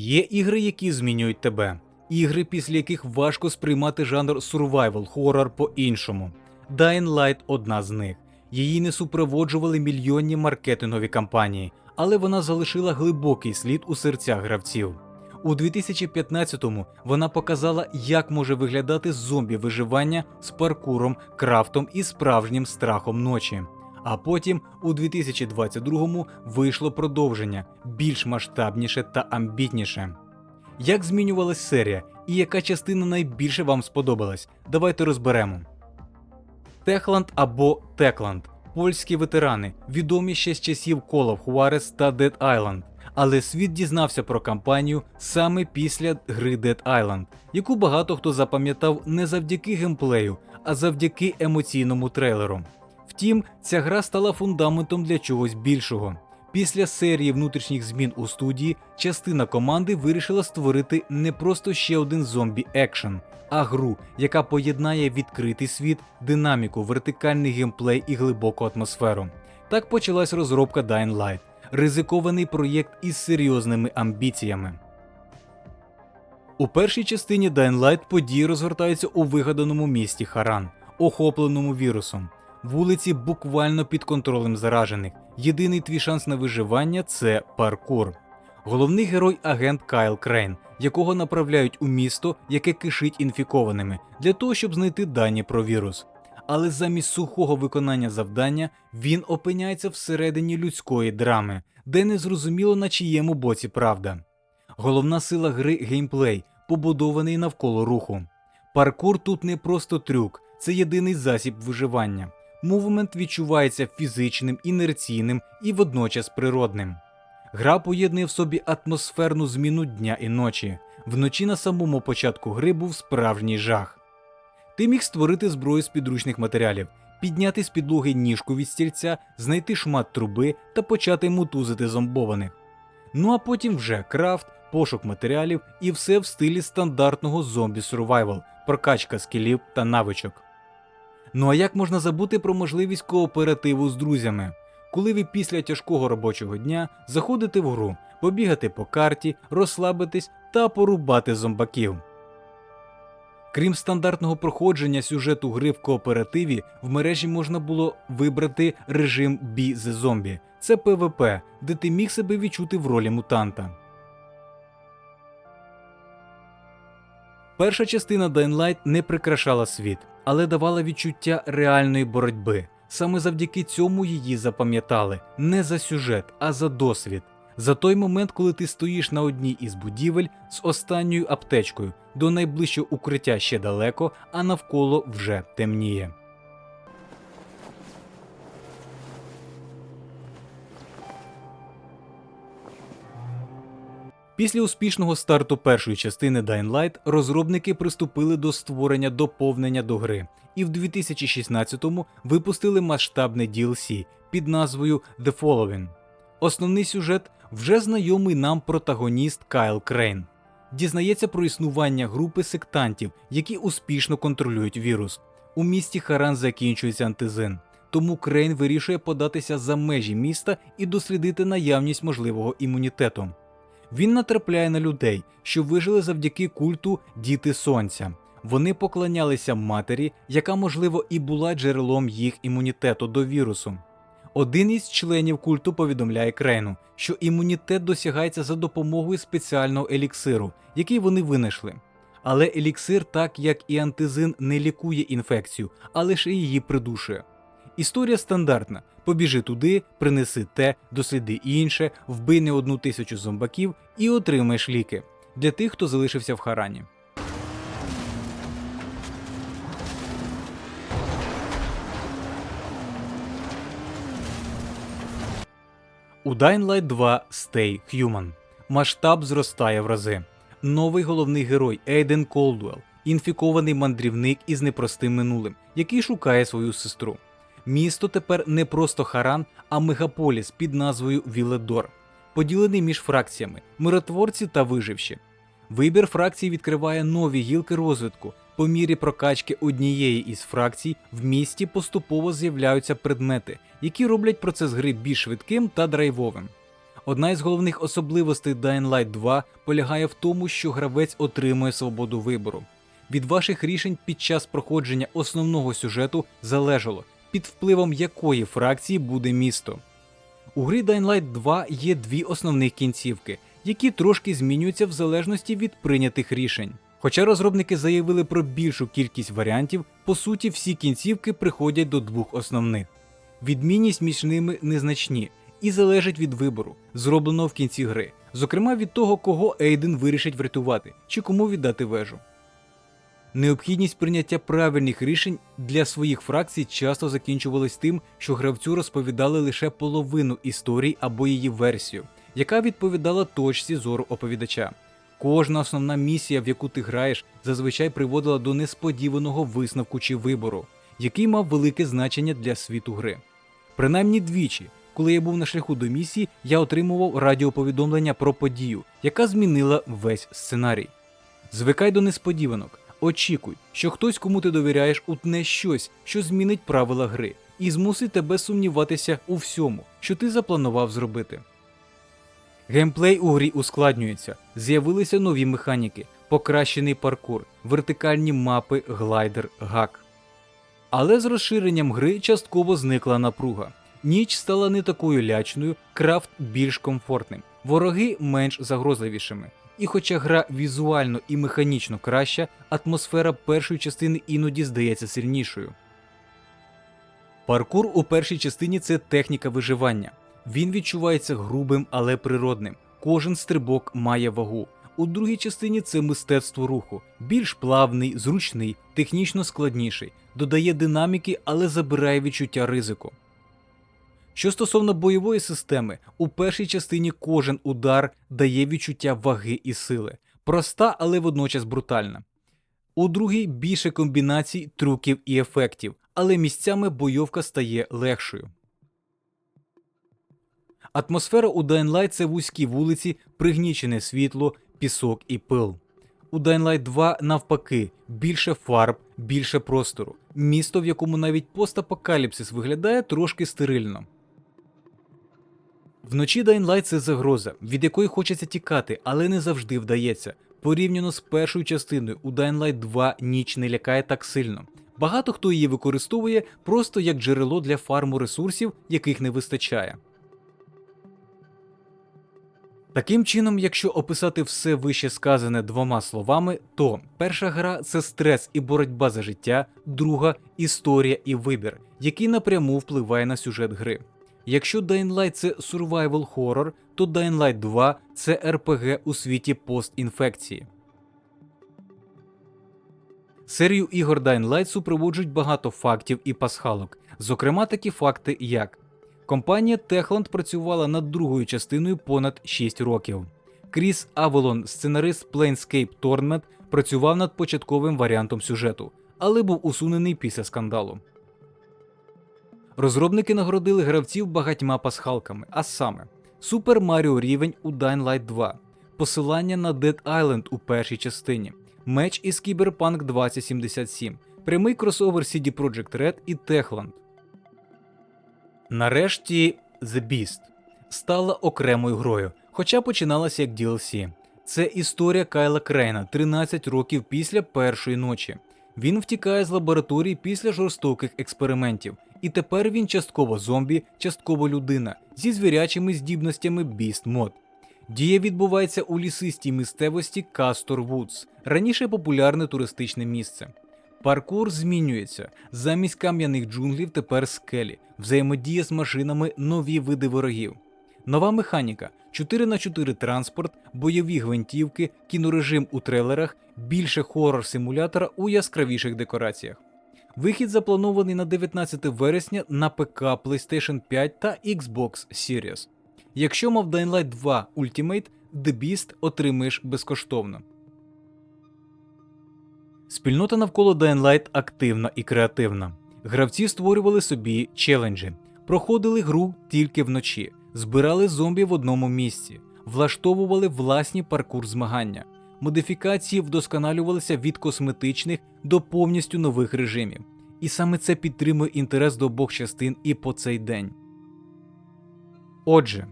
Є ігри, які змінюють тебе, ігри, після яких важко сприймати жанр survival хоррор по-іншому. Dying Light – одна з них. Її не супроводжували мільйонні маркетингові кампанії, але вона залишила глибокий слід у серцях гравців. У 2015-му вона показала, як може виглядати зомбі виживання з паркуром, крафтом і справжнім страхом ночі. А потім у 2022-му вийшло продовження більш масштабніше та амбітніше. Як змінювалась серія і яка частина найбільше вам сподобалась? Давайте розберемо. Техланд або Текланд польські ветерани, відомі ще з часів Call of Juarez та Dead Island. Але світ дізнався про кампанію саме після гри Dead Island, яку багато хто запам'ятав не завдяки геймплею, а завдяки емоційному трейлеру. Втім, ця гра стала фундаментом для чогось більшого. Після серії внутрішніх змін у студії частина команди вирішила створити не просто ще один зомбі екшен, а гру, яка поєднає відкритий світ, динаміку, вертикальний геймплей і глибоку атмосферу. Так почалась розробка Dying Light, ризикований проєкт із серйозними амбіціями. У першій частині Dying Light події розгортаються у вигаданому місті Харан, охопленому вірусом. Вулиці буквально під контролем заражених. Єдиний твій шанс на виживання це паркур. Головний герой агент Кайл Крейн, якого направляють у місто, яке кишить інфікованими, для того, щоб знайти дані про вірус. Але замість сухого виконання завдання він опиняється всередині людської драми, де не зрозуміло на чиєму боці правда. Головна сила гри геймплей, побудований навколо руху. Паркур тут не просто трюк, це єдиний засіб виживання. Мувмент відчувається фізичним, інерційним і водночас природним. Гра поєднує в собі атмосферну зміну дня і ночі. Вночі на самому початку гри був справжній жах. Ти міг створити зброю з підручних матеріалів, підняти з підлоги ніжку від стільця, знайти шмат труби та почати мутузити зомбованих. Ну а потім вже крафт, пошук матеріалів і все в стилі стандартного зомбі survival, прокачка скілів та навичок. Ну а як можна забути про можливість кооперативу з друзями? Коли ви після тяжкого робочого дня заходите в гру, побігати по карті, розслабитись та порубати зомбаків. Крім стандартного проходження сюжету гри в кооперативі, в мережі можна було вибрати режим Be the Zombie. Це ПВП, де ти міг себе відчути в ролі мутанта. Перша частина Dying Light не прикрашала світ, але давала відчуття реальної боротьби. Саме завдяки цьому її запам'ятали не за сюжет, а за досвід. За той момент, коли ти стоїш на одній із будівель з останньою аптечкою, до найближчого укриття ще далеко, а навколо вже темніє. Після успішного старту першої частини Dying Light розробники приступили до створення доповнення до гри і в 2016-му випустили масштабне DLC під назвою The Following. Основний сюжет вже знайомий нам протагоніст Кайл Крейн. Дізнається про існування групи сектантів, які успішно контролюють вірус. У місті Харан закінчується антизин, тому Крейн вирішує податися за межі міста і дослідити наявність можливого імунітету. Він натрапляє на людей, що вижили завдяки культу Діти Сонця. Вони поклонялися матері, яка, можливо, і була джерелом їх імунітету до вірусу. Один із членів культу повідомляє Крейну, що імунітет досягається за допомогою спеціального еліксиру, який вони винайшли. Але еліксир, так як і антизин, не лікує інфекцію, а лише її придушує. Історія стандартна: побіжи туди, принеси те, досліди інше, вбий не одну тисячу зомбаків і отримаєш ліки для тих, хто залишився в Харані. У Dying Light 2 Stay Human. Масштаб зростає в рази. Новий головний герой Ейден Колдуел, інфікований мандрівник із непростим минулим, який шукає свою сестру. Місто тепер не просто Харан, а мегаполіс під назвою Віледор, поділений між фракціями миротворці та виживші. Вибір фракцій відкриває нові гілки розвитку. По мірі прокачки однієї із фракцій в місті поступово з'являються предмети, які роблять процес гри більш швидким та драйвовим. Одна із головних особливостей Dying Light 2 полягає в тому, що гравець отримує свободу вибору. Від ваших рішень під час проходження основного сюжету залежало, під впливом якої фракції буде місто. У грі Dying Light 2 є дві основних кінцівки, які трошки змінюються в залежності від прийнятих рішень. Хоча розробники заявили про більшу кількість варіантів, по суті, всі кінцівки приходять до двох основних. Відмінність між ними незначні і залежить від вибору, зробленого в кінці гри, зокрема від того, кого Ейден вирішить врятувати чи кому віддати вежу. Необхідність прийняття правильних рішень для своїх фракцій часто закінчувалась тим, що гравцю розповідали лише половину історії або її версію, яка відповідала точці зору оповідача. Кожна основна місія, в яку ти граєш, зазвичай приводила до несподіваного висновку чи вибору, який мав велике значення для світу гри. Принаймні двічі, коли я був на шляху до місії, я отримував радіоповідомлення про подію, яка змінила весь сценарій. Звикай до несподіванок, очікуй, що хтось, кому ти довіряєш, утне щось, що змінить правила гри, і змусить тебе сумніватися у всьому, що ти запланував зробити. Геймплей у грі ускладнюється, з'явилися нові механіки, покращений паркур, вертикальні мапи, глайдер, гак. Але з розширенням гри частково зникла напруга. Ніч стала не такою лячною, крафт більш комфортним, вороги менш загрозливішими. І хоча гра візуально і механічно краща, атмосфера першої частини іноді здається сильнішою. Паркур у першій частині це техніка виживання. Він відчувається грубим, але природним. Кожен стрибок має вагу. У другій частині це мистецтво руху, більш плавний, зручний, технічно складніший, додає динаміки, але забирає відчуття ризику. Що стосовно бойової системи, у першій частині кожен удар дає відчуття ваги і сили, проста, але водночас брутальна. У другій більше комбінацій, трюків і ефектів, але місцями бойовка стає легшою. Атмосфера у Dying Light – це вузькі вулиці, пригнічене світло, пісок і пил. У Dying Light 2 навпаки, більше фарб, більше простору, місто, в якому навіть постапокаліпсис виглядає трошки стерильно. Вночі Light – це загроза, від якої хочеться тікати, але не завжди вдається. Порівняно з першою частиною, у Light 2 ніч не лякає так сильно. Багато хто її використовує просто як джерело для фарму ресурсів, яких не вистачає. Таким чином, якщо описати все вище сказане двома словами, то перша гра це стрес і боротьба за життя, друга історія і вибір, який напряму впливає на сюжет гри. Якщо Dying Light це survival horror, то Dying Light 2 це RPG у світі постінфекції. Серію ігор Dying Light супроводжують багато фактів і пасхалок, зокрема такі факти, як компанія Techland працювала над другою частиною понад 6 років. Кріс Авелон, сценарист Planescape Torment, працював над початковим варіантом сюжету, але був усунений після скандалу. Розробники нагородили гравців багатьма пасхалками, а саме Super Mario рівень у Dying Light 2, посилання на Dead Island у першій частині, меч із Cyberpunk 2077, прямий кросовер CD Projekt Red і Techland. Нарешті The Beast стала окремою грою, хоча починалася як DLC. Це історія Кайла Крейна 13 років після першої ночі. Він втікає з лабораторії після жорстоких експериментів, і тепер він частково зомбі, частково людина зі звірячими здібностями Beast Mod. Дія відбувається у лісистій місцевості Кастор Вудс, раніше популярне туристичне місце. Паркур змінюється. Замість кам'яних джунглів тепер скелі, взаємодія з машинами, нові види ворогів. Нова механіка, 4 на 4 транспорт, бойові гвинтівки, кінорежим у трейлерах, більше хорор симулятора у яскравіших декораціях. Вихід запланований на 19 вересня на ПК, PlayStation 5 та Xbox Series. Якщо мав Dying Light 2 Ultimate, The Beast отримаєш безкоштовно. Спільнота навколо Dying Light активна і креативна. Гравці створювали собі челенджі, проходили гру тільки вночі, збирали зомбі в одному місці, влаштовували власні паркур змагання. Модифікації вдосконалювалися від косметичних до повністю нових режимів. І саме це підтримує інтерес до обох частин і по цей день. Отже,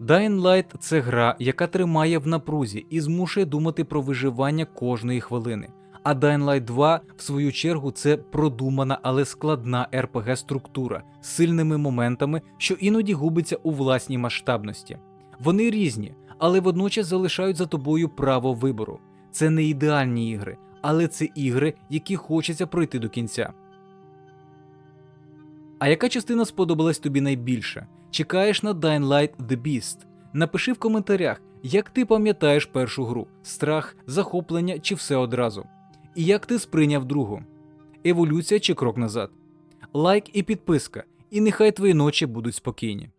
Dying Light – це гра, яка тримає в напрузі і змушує думати про виживання кожної хвилини. А Dying Light 2, в свою чергу, це продумана, але складна rpg структура з сильними моментами, що іноді губиться у власній масштабності. Вони різні, але водночас залишають за тобою право вибору. Це не ідеальні ігри, але це ігри, які хочеться пройти до кінця. А яка частина сподобалась тобі найбільше? Чекаєш на Dying Light The Beast? Напиши в коментарях, як ти пам'ятаєш першу гру: страх, захоплення чи все одразу. І як ти сприйняв другу? Еволюція чи крок назад? Лайк і підписка, і нехай твої ночі будуть спокійні.